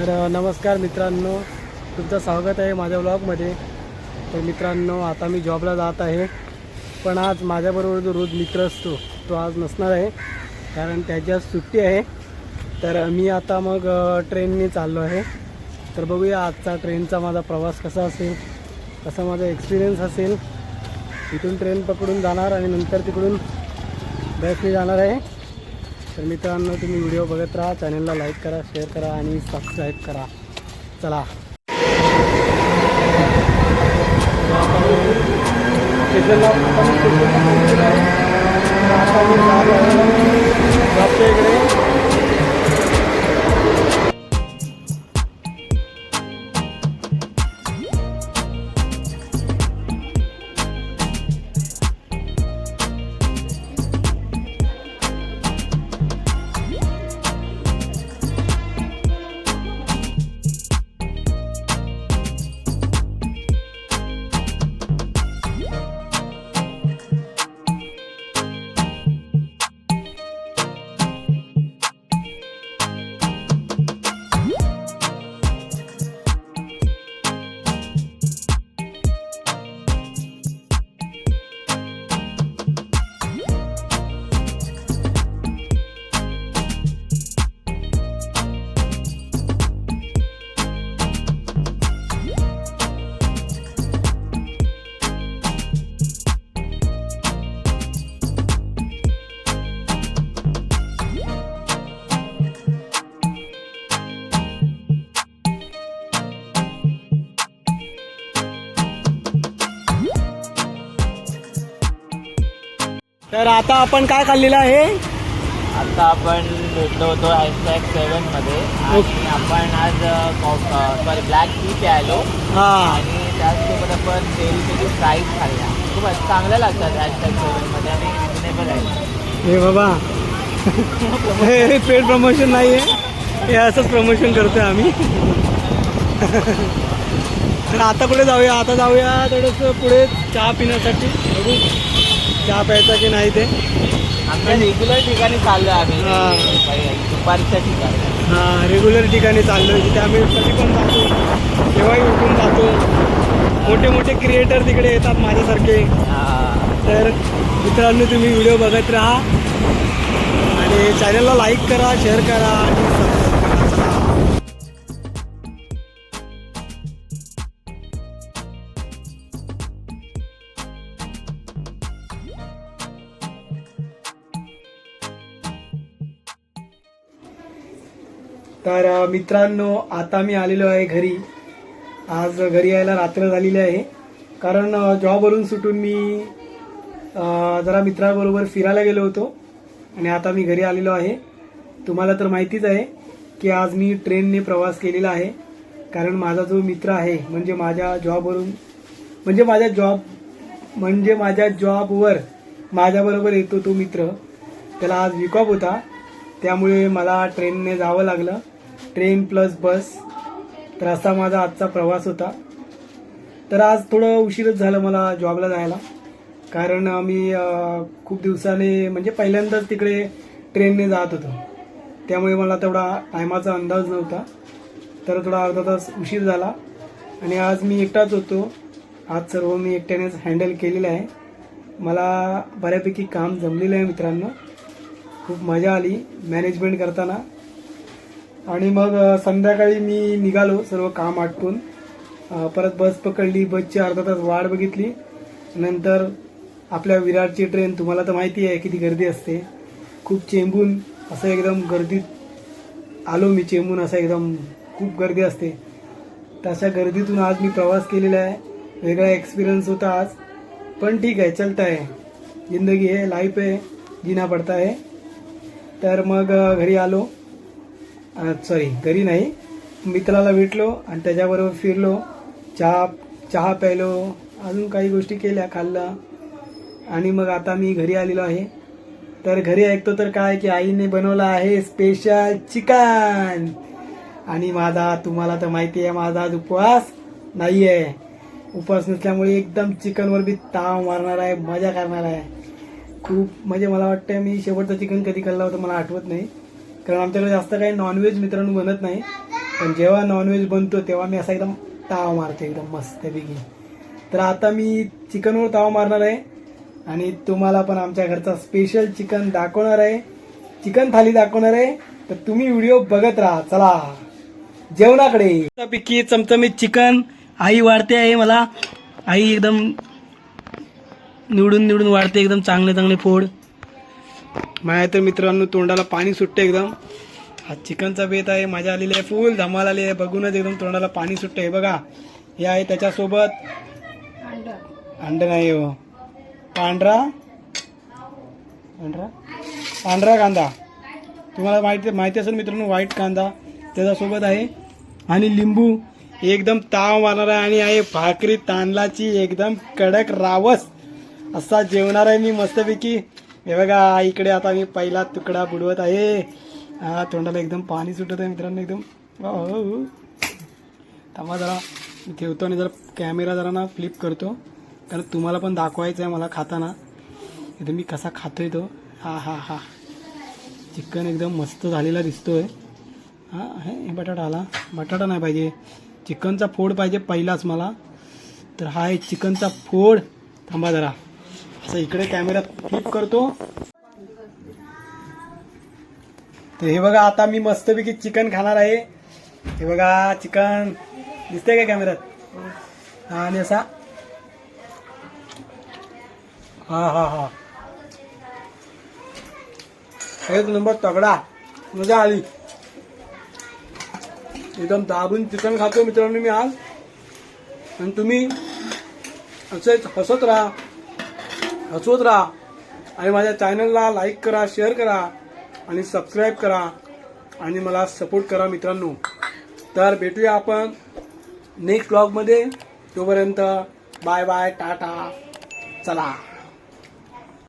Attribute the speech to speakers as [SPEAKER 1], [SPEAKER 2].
[SPEAKER 1] तर नमस्कार मित्रांनो. तुमचं स्वागत आहे माझ्या ब्लॉगमध्ये तर मित्रांनो आता मी जॉबला जात आहे. पण आज माझ्याबरोबर जो रोज मित्र असतो तो आज नसणार आहे. कारण त्याची आज सुट्टी आहे. तर मी आता मग ट्रेनने चाललो आहे. तर बघूया आजचा ट्रेनचा माझा प्रवास कसा असेल कसा माझा एक्सपिरियन्स असेल. इथून ट्रेन पकडून जाणार आणि नंतर तिकडून बसने जाणार आहे. तर मित्रांनो तुम्ही व्हिडिओ बघत राहा चॅनलला लाईक करा शेअर करा आणि सबस्क्राईब करा चला इकडे तर आता आपण काय खाल्लेलं आहे?
[SPEAKER 2] आता आपण भेटलो होतो हॅशटॅग सेवनमध्ये. आणि आपण आज सॉरी ब्लॅक टी प्यायलो.
[SPEAKER 1] हा.
[SPEAKER 2] आणि त्याचसोबत आपण तेलची फ्राईज खाल्ल्या. खूप चांगल्या लागतात हॅशटॅग सेवनमध्ये आणि रिजनेबल आहे
[SPEAKER 1] हे बाबा. हे पेड प्रमोशन नाही आहे हे असंच प्रमोशन करतोय आम्ही. तर आता कुठे जाऊया? आता जाऊया थोडंसं पुढे चहा पिण्यासाठी. चहा प्यायचा की नाही ते?
[SPEAKER 2] आमच्या रेग्युलर ठिकाणी चाललो आम्ही.
[SPEAKER 1] हा.
[SPEAKER 2] दुपारच्या ठिकाणी.
[SPEAKER 1] हां रेग्युलर ठिकाणी चाललो आहे तिथे आम्ही कधी पण जातो केव्हाही उठून जातो. मोठे मोठे क्रिएटर तिकडे येतात माझ्यासारखे.
[SPEAKER 2] हा.
[SPEAKER 1] तर मित्रांनो तुम्ही व्हिडिओ बघत राहा. आणि चॅनलला लाईक करा शेअर करा आणि सबस्क्राईब तर मित्रांनो आता मी आलेलो आहे घरी. आज घरी यायला रात्र झालेली आहे. कारण जॉबवरून सुटून मी जरा मित्राबरोबर फिरायला गेलो होतो. आणि आता मी घरी आलेलो आहे. तुम्हाला तर माहितीच आहे की आज मी ट्रेनने प्रवास केलेला आहे. कारण माझा जो मित्र आहे म्हणजे माझ्या जॉबवरून म्हणजे माझ्या जॉब म्हणजे माझ्या जॉबवर माझ्याबरोबर येतो तो मित्र. त्याला आज विकॉप होता. त्यामुळे मला ट्रेनने जावं लागलं. ट्रेन प्लस बस तर असा माझा आजचा प्रवास होता. तर आज थोडं उशीरच झालं मला जॉबला जायला. कारण मी खूप दिवसाने म्हणजे पहिल्यांदाच तिकडे ट्रेनने जात होतो. त्यामुळे मला तेवढा टायमाचा अंदाज नव्हता. तर थोडा अर्धा तास उशीर झाला. आणि आज मी एकटाच होतो. आज सर्व मी एकट्यानेच हँडल केलेलं आहे. मला बऱ्यापैकी काम जमलेलं आहे मित्रांनो. खूप मजा आली मॅनेजमेंट करताना. आणि मग संध्याकाळी मी निघालो सर्व काम आटपून. परत बस पकडली बसची अर्धा तास वाट बघितली. नंतर आपल्या विराटची ट्रेन तुम्हाला तर माहिती आहे किती गर्दी असते. खूप चेंबून असं एकदम गर्दीत आलो मी चेंबून असं एकदम खूप गर्दी असते. तशा गर्दीतून आज मी प्रवास केलेला आहे. वेगळा एक्सपिरियन्स होता आज. पण ठीक आहे चलता आहे. जिंदगी आहे लाईफ आहे जिना पडता आहे. तर मग घरी आलो. सॉरी घरी नाही. मित्राला भेटलो आणि त्याच्याबरोबर फिरलो. चहा चहा प्यायलो. अजून काही गोष्टी केल्या खाल्लं. आणि मग आता मी घरी आलेलो आहे. तर घरी ऐकतो तर काय की आईने बनवलं आहे स्पेशल चिकन आणि माझा तुम्हाला तर माहिती आहे माझा आज उपवास नाही आहे उपवास नसल्यामुळे एकदम चिकनवर बी ताव मारणार आहे मजा करणार आहे. खूप म्हणजे मला वाटतं मी शेवटचं चिकन कधी खाल्लं होतं मला आठवत नाही. कारण आमच्याकडे जास्त काही नॉनव्हेज मित्रांनो बनत नाही. पण जेव्हा नॉनव्हेज बनतो तेव्हा मी असा एकदम ताव मारतो एकदम मस्तपैकी तर आता मी चिकनवर ताव मारणार आहे. आणि तुम्हाला पण आमच्या घरचा स्पेशल चिकन दाखवणार आहे. चिकन थाली दाखवणार आहे. तर तुम्ही व्हिडिओ बघत राहा. चला. जेवणाकडे. पैकी चमचमीत चिकन आई वाढते आहे मला. आई एकदम निवडून निवडून वाढते एकदम चांगले चांगले फोड माझ्या तर मित्रांनो तोंडाला पाणी सुटते एकदम. हा चिकनचा बेत आहे मजा आलेली आहे फुल धमाल आली आहे. बघूनच एकदम तोंडाला पाणी सुटतं आहे बघा हे आहे त्याच्यासोबत. अंड नाही हो. पांढरा? पांढरा? पांढरा कांदा. तुम्हाला माहिती माहिती असेल मित्रांनो व्हाईट कांदा त्याच्यासोबत आहे. आणि लिंबू एकदम ताव मारणार आहे. आणि आहे भाकरी तांदळाची एकदम कडक रावस. असा जेवणार आहे मी मस्तपैकी. हे बघा इकडे आता मी पहिला तुकडा बुडवत आहे. हा तोंडाला एकदम पाणी सुटत आहे मित्रांनो एकदम. हो, हो, हो. थांबा जरा ठेवतो आणि जरा कॅमेरा जरा ना फ्लिप करतो. कारण तुम्हाला पण दाखवायचं आहे मला खाताना. एकदम मी कसा खातोय तो. हा हा हा. चिकन एकदम मस्त झालेला दिसतोय. हां हे बटाटा आला बटाटा नाही पाहिजे. चिकनचा फोड पाहिजे पहिलाच मला. तर हा आहे चिकनचा फोड. थांबा जरा. असं इकडे कॅमेरा फ्लिप करतो. तर हे बघा आता मी मस्तपैकी चिकन खाणार आहे. हे बघा चिकन दिसतंय का कॅमेऱ्यात आणि असा. हा हा हा. एक नंबर तगडा. मजा आली. एकदम दाबून चिकन खातो मित्रांनो मी आज. आणि तुम्ही असेच हसत राहा. हसवत राहा. आणि माझ्या चॅनलला लाईक करा शेअर करा आणि सबस्क्राईब करा आणि मला सपोर्ट करा मित्रांनो. तर भेटूया आपण नेक्स्ट ब्लॉगमध्ये तोपर्यंत बाय बाय टाटा. चला.